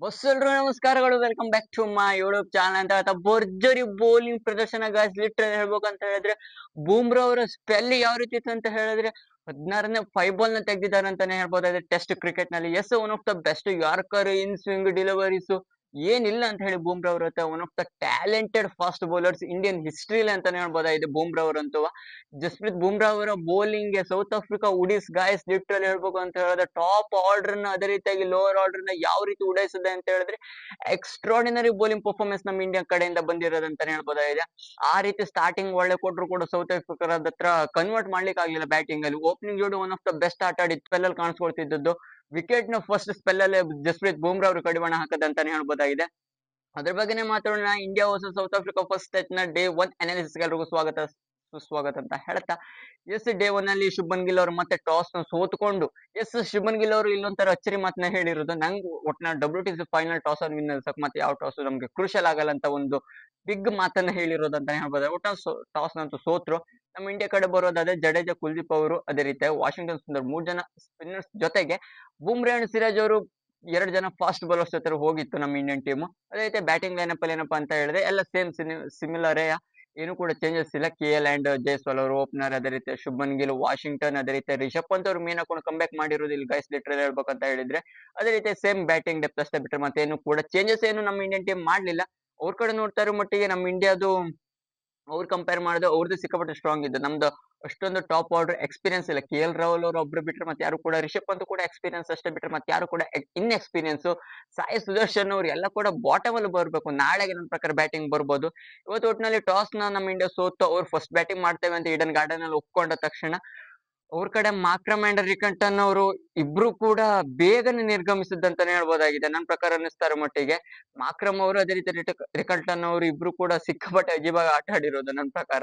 Bus ಎಲ್ರು ನಮಸ್ಕಾರಗಳು. Welcome back to my YouTube channel ಅಂತ ಹೇಳ್ತಾ ಭರ್ಜರಿ ಬೌಲಿಂಗ್ ಪ್ರದರ್ಶನ ಗಾಯ್ಸ್ ಲಿಟ್ರಲ್ ಹೇಳ್ಬೇಕಂತ ಹೇಳಿದ್ರೆ ಬೂಮ್ರಾ ಅವರ ಸ್ಪೆಲ್ ಯಾವ ರೀತಿ ಇತ್ತು ಅಂತ ಹೇಳಿದ್ರೆ ಹದಿನಾರನೇ ಫೈವ್ ಬಾಲ್ನ ತೆಗೆದಿದ್ದಾರೆ ಅಂತಾನೆ ಹೇಳ್ಬೋದಾದ್ರೆ ಟೆಸ್ಟ್ ಕ್ರಿಕೆಟ್ನಲ್ಲಿ. As one of the best yorker in swing deliveries ಏನಿಲ್ಲ ಅಂತ ಹೇಳಿ ಬೂಮ್ರಾ ಅವ್ರ ಹತ್ರ one of the talented fast bowlers Indian ಹಿಸ್ಟ್ರಿಲಿ ಅಂತಾನೆ ಹೇಳ್ಬೋದಾಗಿದೆ ಬೂಮ್ರಾ ಅವರಂತೂ. ಜಸ್ಪ್ರೀತ್ ಬೂಮ್ರಾ ಅವರ ಬೌಲಿಂಗ್ ಸೌತ್ ಆಫ್ರಿಕಾ ಉಡಿಸ್ ಗಾಯಸ್ ಲಿಟ್ರಲ್ ಹೇಳ್ಬೇಕು ಅಂತ ಹೇಳಿದ್ರೆ ಟಾಪ್ ಆರ್ಡರ್ನ ಅದೇ ರೀತಿಯಾಗಿ ಲೋವರ್ ಆರ್ಡರ್ನ ಯಾವ ರೀತಿ ಉಡಾಯಿಸಿದೆ ಅಂತ ಹೇಳಿದ್ರೆ ಎಕ್ಸ್ಟ್ರಾಡಿನರಿ ಬೌಲಿಂಗ್ ಪರ್ಫಾರ್ಮೆನ್ಸ್ ನಮ್ಮ ಇಂಡಿಯಾ ಕಡೆಯಿಂದ ಬಂದಿರೋದಂತಾನೆ ಹೇಳ್ಬೋದಾಗಿದೆ ಆ ರೀತಿ ಸ್ಟಾರ್ಟಿಂಗ್ ಒಳ್ಳೆ ಕೊಟ್ರು ಕೂಡ ಸೌತ್ ಆಫ್ರಿಕಾದ ಹತ್ರ ಕನ್ವರ್ಟ್ ಮಾಡ್ಲಿಕ್ಕೆ ಆಗ್ಲಿಲ್ಲ ಬ್ಯಾಟಿಂಗ್ ಅಲ್ಲಿ. ಓಪನಿಂಗ್ ಜೋಡಿ ಒನ್ ಆಫ್ ದ ಬೆಸ್ಟ್ ಆಟ ಅಲ್ಲಿ ಕಾಣಿಸ್ಕೊಳ್ತಿದ್ದದ್ದು. ವಿಕೆಟ್ನ ಫಸ್ಟ್ ಸ್ಪೆಲ್ ಅಲ್ಲಿ ಜಸ್ಪ್ರೀತ್ ಬೂಮ್ರಾ ಅವರು ಕಡಿವಾಣ ಹಾಕದಂತಾನೆ ಹೇಳ್ಬೋದಾಗಿದೆ. ಅದ್ರ ಬಗ್ಗೆನೇ ಮಾತಾಡೋಣ. India versus South Africa first ಟೆಸ್ಟ್ನ day one analysis ಎಲ್ರಿಗೂ ಸ್ವಾಗತ, ಸುಸ್ವಾಗತ ಅಂತ ಹೇಳ್ತಾ. ಎಸ್ ಡೇ ಒನ್ ಅಲ್ಲಿ ಶುಭನ್ ಗಿಲ್ ಅವರು ಮತ್ತೆ ಟಾಸ್ನ ಸೋತ್ಕೊಂಡು, ಎಸ್, ಶುಭನ್ ಗಿಲ್ ಅವರು ಇಲ್ಲೊಂಥರ ಅಚ್ಚರಿ ಮಾತನ್ನ ಹೇಳಿರೋದು. ನಂಗೆ ಒಟ್ನ W T C final toss ಅನ್ನು ವಿನ್ ಮತ್ತೆ ಯಾವ ಟಾಸ್ ನಮ್ಗೆ ಕ್ರೂಷಲ್ ಆಗಲ್ಲ ಅಂತ ಒಂದು ಬಿಗ್ ಮಾತನ್ನ ಹೇಳಿರೋದು ಅಂತ ಹೇಳ್ಬೋದು ಒಟ್ಟ ಟಾಸ್ ನಂತೂ ಸೋತ್ರು. ನಮ್ಮ ಇಂಡಿಯಾ ಕಡೆ ಬರೋದಾದ್ರೆ ಜಡೇಜಾ ಕುಲ್ದೀಪ್ ಅವರು, ಅದೇ ರೀತಿ ವಾಷಿಂಗ್ಟನ್ ಸುಂದರ್ ಮೂರ್ ಜನ ಸ್ಪಿನ್ನರ್ಸ್ ಜೊತೆಗೆ ಬುಮ್ರಾ ಅಂಡ್ ಸಿರಾಜ್ ಅವರು ಎರಡು ಜನ ಫಾಸ್ಟ್ ಬೌಲರ್ಸ್ ಜೊತೆ ಹೋಗಿತ್ತು ನಮ್ಮ ಇಂಡಿಯನ್ ಟೀಮ್ ಅದೇ ರೀತಿ ಬ್ಯಾಟಿಂಗ್ ಲೈನಪ್ ಅಲ್ಲಿ ಏನಪ್ಪಾ ಅಂತ ಹೇಳಿದ್ರೆ ಎಲ್ಲ ಸೇಮ್ ಸಿಮಿಲರೇ ಏನು ಕೂಡ ಚೇಂಜಸ್ ಇಲ್ಲ. ಕೆ ಎಲ್ ಅಂಡ್ ಜೈಸ್ವಾಲ್ ಅವರು ಓಪನರ್ ಅದೇ ರೀತಿ ಶುಭನ್ ಗಿಲ್ ವಾಷಿಂಗ್ಟನ್ ಅದೇ ರೀತಿ ರಿಷಬ್ ಪಂತ್ ಅವರು ಮೇನ್ ಹಾಕೊಂಡು ಕಂಬ್ಯಾಕ್ ಮಾಡಿರೋದು ಇಲ್ಲಿ ಗೈಸ್ ಲಿಟ್ರಲ್ ಹೇಳ್ಬೇಕಂತ ಹೇಳಿದ್ರೆ. ಅದೇ ರೀತಿ ಸೇಮ್ ಬ್ಯಾಟಿಂಗ್ ಡೆಪ್ತ್ ಅಷ್ಟೇ ಬಿಟ್ಟರೆ ಮತ್ತೆ ಏನು ಕೂಡ ಚೇಂಜಸ್ ಏನು ನಮ್ಮ ಇಂಡಿಯನ್ ಟೀಮ್ ಮಾಡ್ಲಿಲ್ಲ. ಅವ್ರ ಕಡೆ ನೋಡ್ತಾ ಮಟ್ಟಿಗೆ ನಮ್ಮ ಇಂಡಿಯಾದು ಅವ್ರು ಕಂಪೇರ್ ಮಾಡಿದ್ರೆ ಅವ್ರದ್ದು ಸಿಕ್ಕಾಪಟ್ಟೆ ಸ್ಟ್ರಾಂಗ್ ಇದೆ ನಮ್ದು ಅಷ್ಟೊಂದು ಟಾಪ್ ಆರ್ಡರ್ ಎಕ್ಸ್ಪೀರಿಯನ್ಸ್ ಇಲ್ಲ. ಕೆ ಎಲ್ ರಾಹುಲ್ ಅವರು ಒಬ್ರು ಬಿಟ್ರೆ ಮತ್ತೆ ಯಾರು ಕೂಡ, ರಿಷಬ್ ಪಂತ್ ಕೂಡ ಎಕ್ಸ್ಪೀರಿಯನ್ಸ್ ಅಷ್ಟೇ ಬಿಟ್ರೆ ಮತ್ತೆ ಯಾರು ಕೂಡ ಇನ್ ಎಕ್ಸ್ಪೀರಿಯನ್ಸ್ ಸಾಯಿ ಸುದರ್ಶನ್ ಅವ್ರು ಎಲ್ಲ ಕೂಡ ಬಾಟಮ್ ಅಲ್ಲಿ ಬರಬೇಕು. ನಾಳೆಗೆ ನನ್ನ ಪ್ರಕಾರ ಬ್ಯಾಟಿಂಗ್ ಬರ್ಬೋದು. ಇವತ್ತು ಒಟ್ಟಿನಲ್ಲಿ ಟಾಸ್ನ ನಮ್ಮ ಇಂಡಿಯಾ ಸೋತು, ಅವ್ರು ಫಸ್ಟ್ ಬ್ಯಾಟಿಂಗ್ ಮಾಡ್ತೇವೆ ಅಂತ ಈಡನ್ ಗಾರ್ಡನ್ ಅಲ್ಲಿ ಒಪ್ಕೊಂಡ ತಕ್ಷಣ ಅವ್ರ ಕಡೆ ಮಾಕ್ರಮ್ ಅಂಡ್ ರಿಕಂಟನ್ ಅವರು ಇಬ್ರು ಕೂಡ ಬೇಗನೆ ನಿರ್ಗಮಿಸಿದ್ದಂತಾನೆ ಹೇಳ್ಬೋದಾಗಿದೆ. ನನ್ನ ಪ್ರಕಾರ ಅನ್ನಿಸ್ತಾರೆ ಮಟ್ಟಿಗೆ. ಮಾಕ್ರಮ್ ಅವರು, ಅದೇ ರೀತಿ ರಿಕಂಟನ್ ಅವರು ಇಬ್ರು ಕೂಡ ಸಿಕ್ಕಾಪಟ್ಟೆ ಅಜೀಬಾಗಿ ಆಟ ಆಡಿರೋದು ನನ್ನ ಪ್ರಕಾರ.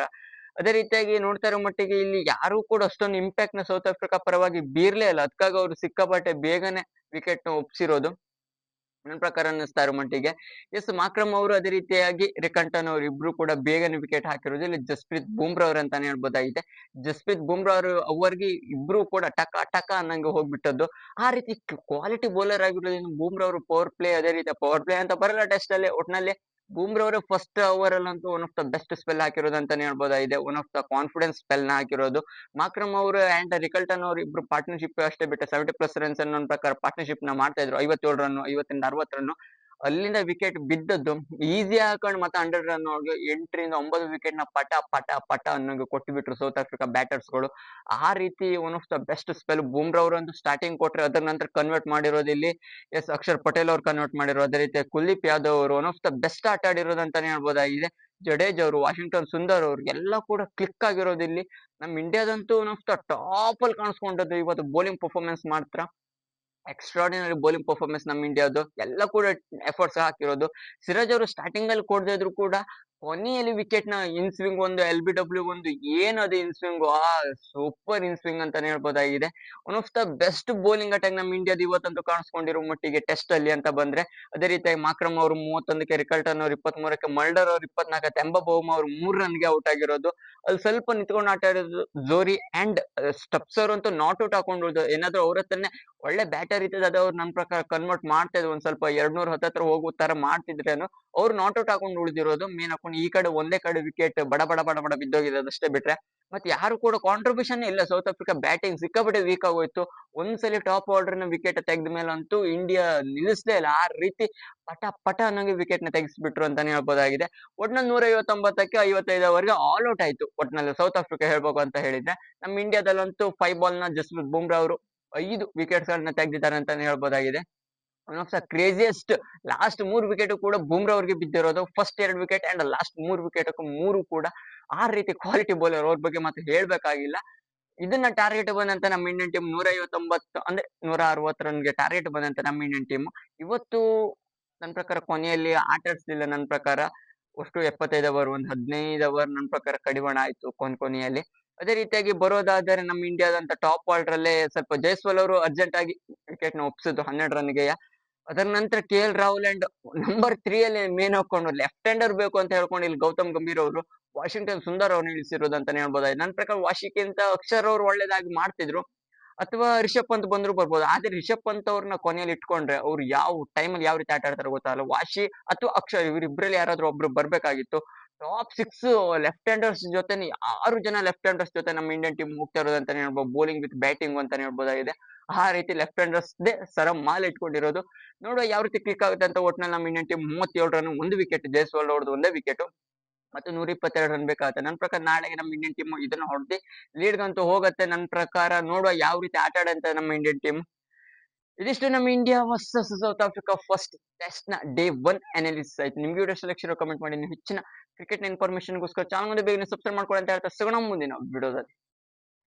ಅದೇ ರೀತಿಯಾಗಿ ನೋಡ್ತಾ ಇರೋ ಮಟ್ಟಿಗೆ ಇಲ್ಲಿ ಯಾರು ಕೂಡ ಅಷ್ಟೊಂದು ಇಂಪ್ಯಾಕ್ಟ್ನ ಸೌತ್ ಆಫ್ರಿಕಾ ಪರವಾಗಿ ಬೀರ್ಲೇ ಇಲ್ಲ. ಅದಕ್ಕಾಗಿ ಅವರು ಸಿಕ್ಕಾಪಟ್ಟೆ ಬೇಗನೆ ವಿಕೆಟ್ನ ಒಪ್ಸಿರೋದು. ನನ್ನ ಪ್ರಕಾರ ಅನ್ನಿಸ್ತಾ ಮಟ್ಟಿಗೆ. ಎಸ್ ಮಾಕ್ರಮ್ ಅವರು ಅದೇ ರೀತಿಯಾಗಿ ರಿಕಂಟನ್ ಅವರು ಇಬ್ರು ಕೂಡ ಬೇಗನೆ ವಿಕೆಟ್ ಹಾಕಿರೋದು ಇಲ್ಲಿ ಜಸ್ಪ್ರೀತ್ ಬುಮ್ರಾ ಅವ್ರ ಅಂತಾನೆ ಹೇಳ್ಬೋದಾಗಿದೆ. ಜಸ್ಪ್ರೀತ್ ಬುಮ್ರಾ ಅವರು ಅವರಿಗೆ ಇಬ್ರು ಕೂಡ ಟಕ ಟಕ ಅನ್ನಂಗೆ ಹೋಗ್ಬಿಟ್ಟದ್ದು. ಆ ರೀತಿ ಕ್ವಾಲಿಟಿ ಬೌಲರ್ ಆಗಿರೋದ್ರಿಂದ ಬುಮ್ರಾ ಅವರು ಪವರ್ ಪ್ಲೇ ಅದೇ ರೀತಿ ಪವರ್ ಪ್ಲೇ ಅಂತ ಬರಲ್ಲ ಟೆಸ್ಟ್ ಅಲ್ಲಿ, ಒಟ್ನಲ್ಲಿ ಬೂಮ್ರಾ ಅವರು ಫಸ್ಟ್ ಓವರ್ ಅಲ್ಲಂತೂ one of the best spell ಹಾಕಿರೋದು ಅಂತಾನೆ ಹೇಳ್ಬೋದಾಗಿದೆ ಒನ್ ಆಫ್ ದ ಕಾನ್ಫಿಡೆನ್ಸ್ ಸ್ಪೆಲ್ನ ಹಾಕಿರೋದು. ಮಾಕ್ರಮ್ ಅವರು ಅಂಡ್ ರಿಕಲ್ಟನ್ ಅವರು ಇಬ್ರು ಪಾರ್ಟ್ನರ್ಶಿಪ್ ಅಷ್ಟೇ ಬಿಟ್ಟೆ ಸೆವೆಂಟಿ ಪ್ಲಸ್ ರನ್ಸ್ ಅನ್ನೋ ಪ್ರಕಾರ ಪಾರ್ಟ್ನರ್ಶಿಪ್ನ ಮಾಡ್ತಾ ಇದ್ರು. ಐವತ್ತೇಳು ರನ್ ಐವತ್ತರಿಂದ ಅರವತ್ತು ರನ್ ಅಲ್ಲಿಂದ ವಿಕೆಟ್ ಬಿದ್ದದ್ದು ಈಸಿ ಹಾಕೊಂಡು ಮತ್ತೆ ಹಂಡ್ರೆಡ್ ರನ್ ಎಂಟರಿಂದ ಒಂಬತ್ತು ವಿಕೆಟ್ನ ಪಟ ಪಟ ಪಟ ಅನ್ನೋಂಗೆ ಕೊಟ್ಟು ಬಿಟ್ರು ಸೌತ್ ಆಫ್ರಿಕಾ ಬ್ಯಾಟರ್ಸ್ಗಳು. ಆ ರೀತಿ one of the best spell Bumrah ಅವರು ಒಂದು ಸ್ಟಾರ್ಟಿಂಗ್ ಕೊಟ್ರೆ ಅದರ ನಂತರ ಕನ್ವರ್ಟ್ ಮಾಡಿರೋದು ಇಲ್ಲಿ. ಎಸ್ ಅಕ್ಷರ್ ಪಟೇಲ್ ಅವರು ಕನ್ವರ್ಟ್ ಮಾಡಿರೋ ಅದೇ ರೀತಿ ಕುಲ್ದೀಪ್ ಯಾದವ್ ಅವರು ಒನ್ ಆಫ್ ದ ಬೆಸ್ಟ್ ಆಟ ಆಡಿರೋದು ಅಂತಾನೆ ಹೇಳ್ಬೋದಾಗಿದೆ. ಜಡೇಜ್ ಅವರು ವಾಷಿಂಗ್ಟನ್ ಸುಂದರ್ ಅವರು ಎಲ್ಲ ಕೂಡ ಕ್ಲಿಕ್ ಆಗಿರೋದು ಇಲ್ಲಿ. ನಮ್ಮ ಇಂಡಿಯಾದಂತೂ ಒನ್ ಆಫ್ ದ ಟಾಪ್ ಅಲ್ಲಿ ಕಾಣಿಸ್ಕೊಂಡದ್ದು. ಇವತ್ತು ಬೌಲಿಂಗ್ ಪರ್ಫಾರ್ಮೆನ್ಸ್ ಮಾತ್ರ ಎಕ್ಸ್ಟ್ರಾಡಿನರಿ ಬೌಲಿಂಗ್ ಪರ್ಫಾರ್ಮೆನ್ಸ್ ನಮ್ಮ ಇಂಡಿಯಾದು ಎಲ್ಲ ಕೂಡ ಎಫರ್ಟ್ಸ್ ಹಾಕಿರೋದು. ಸಿರಾಜ್ ಅವರು ಸ್ಟಾರ್ಟಿಂಗ್ ಅಲ್ಲಿ ಕೊಡದೇ ಇದ್ರು ಕೂಡ ಕೊನೆಯಲ್ಲಿ ವಿಕೆಟ್ನ ಇನ್ ಸ್ವಿಂಗ್ ಒಂದು ಎಲ್ ಬಿ ಡಬ್ಲ್ಯೂ ಒಂದು ಏನದು ಇನ್ ಸ್ವಿಂಗ್ ಆ ಸೂಪರ್ ಇನ್ ಸ್ವಿಂಗ್ ಅಂತಾನೆ ಹೇಳ್ಬೋದಾಗಿದೆ. One of the best bowling attack ನಮ್ಮ ಇಂಡಿಯಾದ ಇವತ್ತಂತೂ ಕಾಣಿಸ್ಕೊಂಡಿರೋ ಮಟ್ಟಿಗೆ ಟೆಸ್ಟ್ ಅಲ್ಲಿ ಅಂತ ಬಂದ್ರೆ, ಅದೇ ರೀತಿಯಾಗಿ ಮಾಕ್ರಮ್ ಅವರು ಮೂವತ್ತೊಂದಕ್ಕೆ ರಿಕಲ್ಟನ್ ಅವರು ಇಪ್ಪತ್ತ್ ಮೂರಕ್ಕೆ ಮಲ್ಡರ್ ಅವರು ಇಪ್ಪತ್ನಾಲ್ಕ ತೆಂಬ ಬೌಮ್ ಅವರು ಮೂರ್ ರನ್ಗೆ ಔಟ್ ಆಗಿರೋದು. ಅಲ್ಲಿ ಸ್ವಲ್ಪ ನಿಂತ್ಕೊಂಡು ಆಟ ಆಡೋದು ಜೋರಿ ಅಂಡ್ ಸ್ಟಪ್ಸ್ ಅವರು ಅಂತೂ ನಾಟ್ ಔಟ್ ಹಾಕೊಂಡು ಏನಾದ್ರು ಅವ್ರ ಹತ್ರನೇ ಒಳ್ಳೆ ಬ್ಯಾಟರ್ ಇರ್ತದೆ ಅದು ಅವ್ರು ನನ್ನ ಪ್ರಕಾರ ಕನ್ವರ್ಟ್ ಮಾಡ್ತಾ ಇದ್ರು. ಒಂದ್ ಸ್ವಲ್ಪ ಎರಡ್ ನೂರ ಹತ್ತತ್ರ ಹೋಗೋ ತರ ಮಾಡ್ತಿದ್ರೇನು ಅವ್ರು ನಾಟ್ ಔಟ್ ಹಾಕೊಂಡು ಉಳಿದಿರೋದು ಮೇನ್ ಹಾಕೊಂಡು ಈ ಕಡೆ ಒಂದೇ ಕಡೆ ವಿಕೆಟ್ ಬಡ ಬಡ ಬಡ ಬಡ ಬಿದ್ದೋಗಿರೋದು ಅಷ್ಟೇ ಬಿಟ್ರೆ. ಮತ್ತೆ ಯಾರು ಕೂಡ ಕಾಂಟ್ರಿಬ್ಯೂಷನ್ ಇಲ್ಲ ಸೌತ್ ಆಫ್ರಿಕಾ ಬ್ಯಾಟಿಂಗ್ ಸಿಕ್ಕಾಪಟ್ಟೆ ವೀಕ್ ಆಗೋಯ್ತು. ಒಂದ್ಸಲಿ ಟಾಪ್ ಆರ್ಡರ್ನ ವಿಕೆಟ್ ತೆಗೆದ ಮೇಲೆ ಅಂತೂ ಇಂಡಿಯಾ ನಿಲ್ಲಿಸಲೇ ಇಲ್ಲ. ಆ ರೀತಿ ಪಟ ಪಟ ಅನ್ನೋಂಗೆ ವಿಕೆಟ್ನ ತೆಗೆಸ್ಬಿಟ್ರು ಅಂತಾನೆ ಹೇಳ್ಬೋದಾಗಿದೆ. ಒಟ್ನಲ್ಲಿ ನೂರ ಐವತ್ತೊಂಬತ್ತಕ್ಕೆ ಐವತ್ತೈದವರೆಗೆ ಆಲ್ ಔಟ್ ಆಯ್ತು. ಒಟ್ನಲ್ಲಿ ಸೌತ್ ಆಫ್ರಿಕಾ ಹೇಳ್ಬೇಕು ಅಂತ ಹೇಳಿದ್ರೆ. ನಮ್ಮ ಇಂಡಿಯಾದಲ್ಲಂತೂ ಫೈವ್ ಬಾಲ್ನ ಜಸ್ಪ್ರೀತ್ ಬುಮ್ರಾ ಅವರು ಐದು ವಿಕೆಟ್ಸ್ ಗಳನ್ನ ತೆಗೆದಿದ್ದಾರೆ ಅಂತಾನೆ ಹೇಳ್ಬೋದಾಗಿದೆ. One of the craziest last ಮೂರ್ ವಿಕೆಟ್ ಕೂಡ ಬುಮ್ರಾ ಅವ್ರಿಗೆ ಬಿದ್ದಿರೋದು. ಫಸ್ಟ್ ಎರಡು ವಿಕೆಟ್ ಅಂಡ್ ಲಾಸ್ಟ್ ಮೂರು ವಿಕೆಟ್ ಮೂರು ಕೂಡ ಆ ರೀತಿ ಕ್ವಾಲಿಟಿ ಬೌಲರ್ ಅವ್ರ ಬಗ್ಗೆ ಮತ್ತೆ ಹೇಳ್ಬೇಕಾಗಿಲ್ಲ. ಇದನ್ನ ಟಾರ್ಗೆಟ್ ಬಂದಂತ ನಮ್ಮ ಇಂಡಿಯನ್ ಟೀಮ್ ನೂರ ಐವತ್ತೊಂಬತ್ತು ಅಂದ್ರೆ ನೂರ ಅರವತ್ತು ರನ್ಗೆ ಟಾರ್ಗೆಟ್ ಬಂದಂತ ನಮ್ಮ ಇಂಡಿಯನ್ ಟೀಮ್ ಇವತ್ತು ನನ್ನ ಪ್ರಕಾರ ಕೊನೆಯಲ್ಲಿ ಆಟಾಡ್ಸಲಿಲ್ಲ ನನ್ ನನ್ನ ಪ್ರಕಾರ. ಅಷ್ಟು ಎಪ್ಪತ್ತೈದು ಅವರ್ ಒಂದ್ ಹದಿನೈದು ಅವರ್ ನನ್ನ ಪ್ರಕಾರ ಕಡಿವಾಣ ಆಯ್ತು ಕೊನ್ ಕೊನೆಯಲ್ಲಿ. ಅದೇ ರೀತಿಯಾಗಿ ಬರೋದಾದರೆ ನಮ್ಮ ಇಂಡಿಯಾದಂತ ಟಾಪ್ ಆರ್ಡರ್ ಅಲ್ಲೇ ಸ್ವಲ್ಪ ಜೈಸ್ವಾಲ್ ಅವರು ಅರ್ಜೆಂಟ್ ಆಗಿ ವಿಕೆಟ್ನ ಒಪ್ಸಿದ್ದು ಹನ್ನೆರಡು ರನ್ಗೆ ಅದರ ನಂತರ K L Rahul and number three ಅಲ್ಲಿ ಮೇನ್ ಹಾಕೊಂಡು ಲೆಫ್ಟ್ ಹ್ಯಾಂಡರ್ ಬೇಕು ಅಂತ ಹೇಳ್ಕೊಂಡು ಇಲ್ಲಿ ಗೌತಮ್ ಗಂಭೀರ್ ಅವರು, ವಾಷಿಂಗ್ಟನ್ ಸುಂದರ್ ಅವ್ರು ಇಳಿಸಿರೋದು ಅಂತಾನೆ ಹೇಳ್ಬೋದಾಗಿದೆ ನನ್ನ ಪ್ರಕಾರ ವಾಷಿಕ್ಕಿಂತ ಅಕ್ಷರ್ ಅವ್ರು ಒಳ್ಳೇದಾಗಿ ಮಾಡ್ತಿದ್ರು. ಅಥವಾ ರಿಷಬ್ ಪಂತ್ ಬಂದ್ರು ಬರ್ಬೋದು. ಆದ್ರೆ ರಿಷಬ್ ಪಂತ್ ಅವ್ರನ್ನ ಕೊನೆಯಲ್ಲಿ ಇಟ್ಕೊಂಡ್ರೆ ಅವ್ರು ಯಾವ ಟೈಮಲ್ಲಿ ಯಾವ ರೀತಿ ಆಟ ಆಡ್ತಾರೆ ಗೊತ್ತಾಗಲ್ಲ ವಾಶಿ ಅಥವಾ ಅಕ್ಷರ್ ಇವರಿಬ್ಬರಲ್ಲಿ ಯಾರಾದ್ರೂ ಒಬ್ರು ಬರ್ಬೇಕಾಗಿತ್ತು. ಟಾಪ್ ಸಿಕ್ಸ್ ಲೆಫ್ಟ್ ಹ್ಯಾಂಡರ್ಸ್ ಜೊತೆ ಆರು ಜನ ಲೆಫ್ಟ್ ಹ್ಯಾಂಡರ್ಸ್ ಜೊತೆ ನಮ್ಮ ಇಂಡಿಯನ್ ಟೀಮ್ ಹೋಗ್ತಾ ಇರೋದು ಅಂತಾನೆ ಹೇಳ್ಬೋದು ಬೌಲಿಂಗ್ ವಿತ್ ಬ್ಯಾಟಿಂಗ್ ಅಂತಾನೆ ಹೇಳ್ಬೋದಾಗಿದೆ. ಆ ರೀತಿ ಲೆಫ್ಟ್ ಹ್ಯಾಂಡರ್ಸ್ ಸರ ಮಾಲ್ ಇಟ್ಕೊಂಡಿರೋದು. ನೋಡುವ ಯಾವ ರೀತಿ ಕ್ಲಿಕ್ ಆಗುತ್ತೆ ಅಂತ ಒಟ್ಟಿನಲ್ಲಿ ನಮ್ಮ ಇಂಡಿಯನ್ ಟೀಮ್ ಮೂವತ್ತೇಳು ರನ್ ಒಂದು ವಿಕೆಟ್ ಜೈಸ್ವಾಲ್ ಅವ್ರದ್ದು ಒಂದೇ ವಿಕೆಟ್ ಮತ್ತು ನೂರ ಇಪ್ಪತ್ತೆರಡು ರನ್ ಬೇಕಾಗುತ್ತೆ. ನನ್ನ ಪ್ರಕಾರ ನಾಳೆಗೆ ನಮ್ಮ ಇಂಡಿಯನ್ ಟೀಮ್ ಇದನ್ನ ಹೊಡೆದು ಲೀಡ್ಗಂತೂ ಹೋಗುತ್ತೆ. ನನ್ನ ಪ್ರಕಾರ ನೋಡುವ ಯಾವ ರೀತಿ ಆಟ ಆಡಂತ ನಮ್ಮ ಇಂಡಿಯನ್ ಟೀಮ್. ಇದಿಷ್ಟು ನಮ್ಮ India versus South Africa first ಟೆಸ್ಟ್ನ day one analysis ಆಯ್ತು. ನಿಮ್ಗೆ ವಿಡಿಯೋ ಸೆಲೆಕ್ಷನ್ ಕಮೆಂಟ್ ಮಾಡಿ. ನೀವು ಹೆಚ್ಚಿನ ಕ್ರಿಕೆಟ್ ಇನ್ಫಾರ್ಮೇಶನ್ಗೋಸ್ಕರ ಚಾನಲ್ ಬೇಗನೆ ಬೇಗ ಸಬ್ಸ್ಕ್ರೈಬ್ ಮಾಡ್ಕೊಳ್ಳಿ ಅಂತ ಹೇಳ್ತಾ ಸಿಗೋಣ ಮುಂದಿನ ವಿಡಿಯೋದಲ್ಲಿ